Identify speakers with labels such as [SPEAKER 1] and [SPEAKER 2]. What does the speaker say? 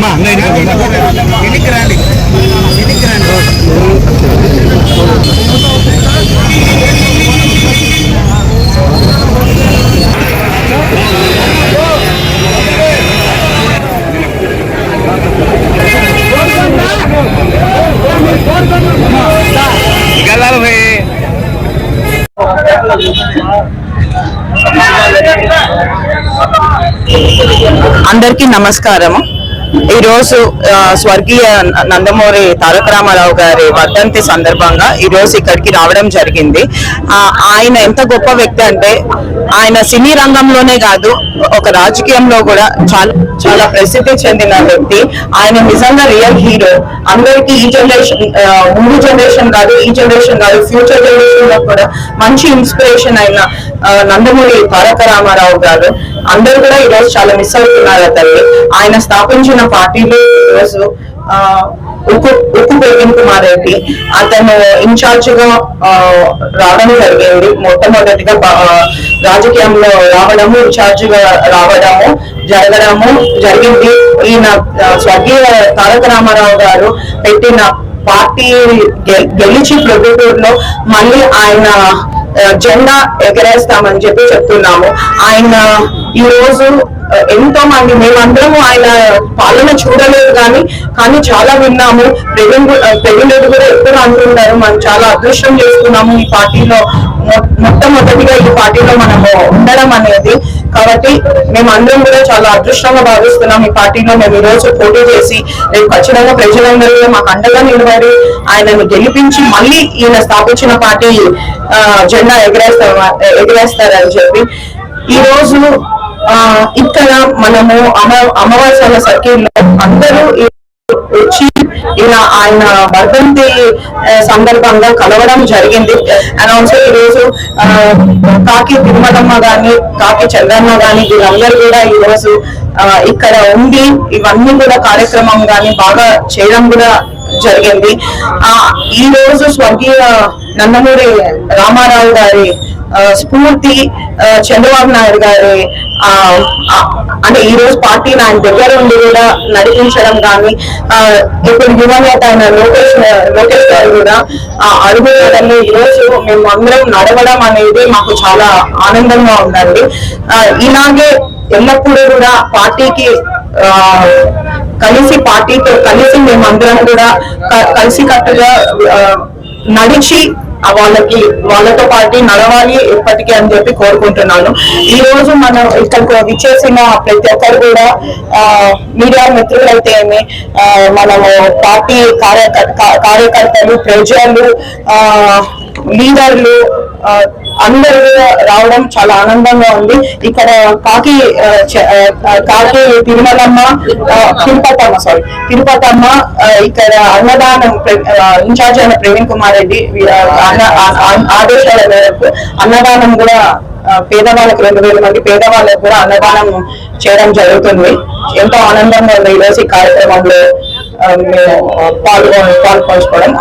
[SPEAKER 1] మా
[SPEAKER 2] ఎన్నికి రండి ఎన్నికి రండి
[SPEAKER 1] గల్లాలు
[SPEAKER 3] అందరికీ నమస్కారము. ఈరోజు స్వర్గీయ నందమూరి తారక రామారావు గారి వర్ధంతి సందర్భంగా ఈ రోజు ఇక్కడికి రావడం జరిగింది. ఆ, ఆయన ఎంత గొప్ప వ్యక్తి అంటే ఆయన సినీ రంగంలోనే కాదు ఒక రాజకీయంలో కూడా చాలా చాలా ప్రసిద్ధి చెందిన వ్యక్తి. ఆయన నిజంగా రియల్ హీరో. అందరికీ ఈ జనరేషన్ ముందు జనరేషన్ కాదు ఈ జనరేషన్ కాదు ఫ్యూచర్ జనరేషన్లో కూడా మంచి ఇన్స్పిరేషన్ అయిన నందమూరి తారక రామారావు గారు. అందరూ కూడా ఈ రోజు చాలా మిస్ అవుతున్నారు తల్లి ఆయన స్థాపించిన పార్టీలో ఈరోజు ఉక్కు ఉక్కు ప్రవీణ్ కుమార్ రెడ్డి అతను ఇన్ఛార్జ్గా రావడం జరిగింది. మొట్టమొదటిగా రాజకీయంలో రావడము ఇన్ఛార్జ్గా రావడము జరగడము జరిగింది. ఈయన స్వర్గీయ తారక రామారావు గారు పెట్టిన పార్టీ గెలిచి ప్రభుత్వంలో మళ్ళీ ఆయన జెండా ఎగరేస్తామని చెప్పి చెప్తున్నాము. ఆయన ఈ రోజు ఎంతో మంది మేమందరము ఆయన పాలన చూడలేదు కానీ కానీ చాలా విన్నాము. ప్రవీణ్ ప్రవీణ్ రెడ్డి కూడా ఎప్పుడు అంటుంటారు మనం చాలా అదృష్టం చేస్తున్నాము ఈ పార్టీలో మొట్టమొదటిగా ఈ పార్టీలో మనము ఉండడం అనేది కాబట్టి మేము అందరం కూడా చాలా అదృష్టంగా భావిస్తున్నాం ఈ పార్టీలో మేము ఈ రోజు పోటీ చేసి రేపు ఖచ్చితంగా ప్రజలందరూ మాకు అండగా నిలబడి ఆయనను గెలిపించి మళ్ళీ ఈయన స్థాపించిన పార్టీ జెండా ఎగరేస్తారు ఎగరేస్తారని చెప్పి ఈ రోజు ఇక్కడ మనము అమ అమావాస్య సర్కిల్లో అందరూ వచ్చి ఇలా ఆయన వర్ధంతి సందర్భంగా కలవడం జరిగింది. అండ్ ఆల్సో ఈ రోజు ఆ, కాకి తిరుమలమ్మ గాని కాకి చంద్రమ్మ గాని వీళ్ళందరూ కూడా ఈ రోజు ఆ, ఇక్కడ ఉండి ఇవన్నీ కూడా కార్యక్రమం గాని బాగా చేయడం కూడా జరిగింది. ఆ ఈ రోజు స్వర్గీయ నందమూరి రామారావు గారి స్ఫూర్తి చంద్రబాబు నాయుడు గారి ఆ, అంటే ఈ రోజు పార్టీని ఆయన దగ్గర ఉండి కూడా నడిపించడం కానీ ఆ, ఇప్పుడు యువనేత అయిన లోకేష్ లోకేష్ గారు కూడా ఆ, ఈ రోజు మేము అందరం నడవడం అనేది మాకు చాలా ఆనందంగా ఉందండి. ఇలాగే ఎల్లప్పుడూ కూడా పార్టీకి ఆ, కలిసి పార్టీతో కలిసి మేమందరం కూడా కలిసి కలిసికట్టుగా ఆ, నడిచి వాళ్ళకి వాళ్ళతో పాటు నడవాలి ఎప్పటికీ అని చెప్పి కోరుకుంటున్నాను. ఈ రోజు మనం ఇక్కడికి విచ్చేసిన ప్రతి ఒక్కరు కూడా ఆ, మీడియా మిత్రులైతేమి ఆ, మనము పార్టీ కార్యకర్త కార్యకర్తలు ప్రజలు ఆ, లీడర్లు అందరూ రావడం చాలా ఆనందంగా ఉంది. ఇక్కడ కాకి కాకి తిరుమలమ్మ ఆ, తిరుపతమ్మ సారీ తిరుపతమ్మ ఇక్కడ అన్నదానం ఇన్ఛార్జ్ అయిన ప్రవీణ్ కుమార్ రెడ్డి అన్న- ఆదేశాల మేరకు అన్నదానం కూడా ఆ, పేదవాళ్ళకి రెండు వేల మంది పేదవాళ్ళకి కూడా అన్నదానం చేయడం జరుగుతుంది. ఎంతో ఆనందంగా ఉంది ఈరోజు ఈ కార్యక్రమంలో పాల్గొని మేము పాల్పంచుకోవడం.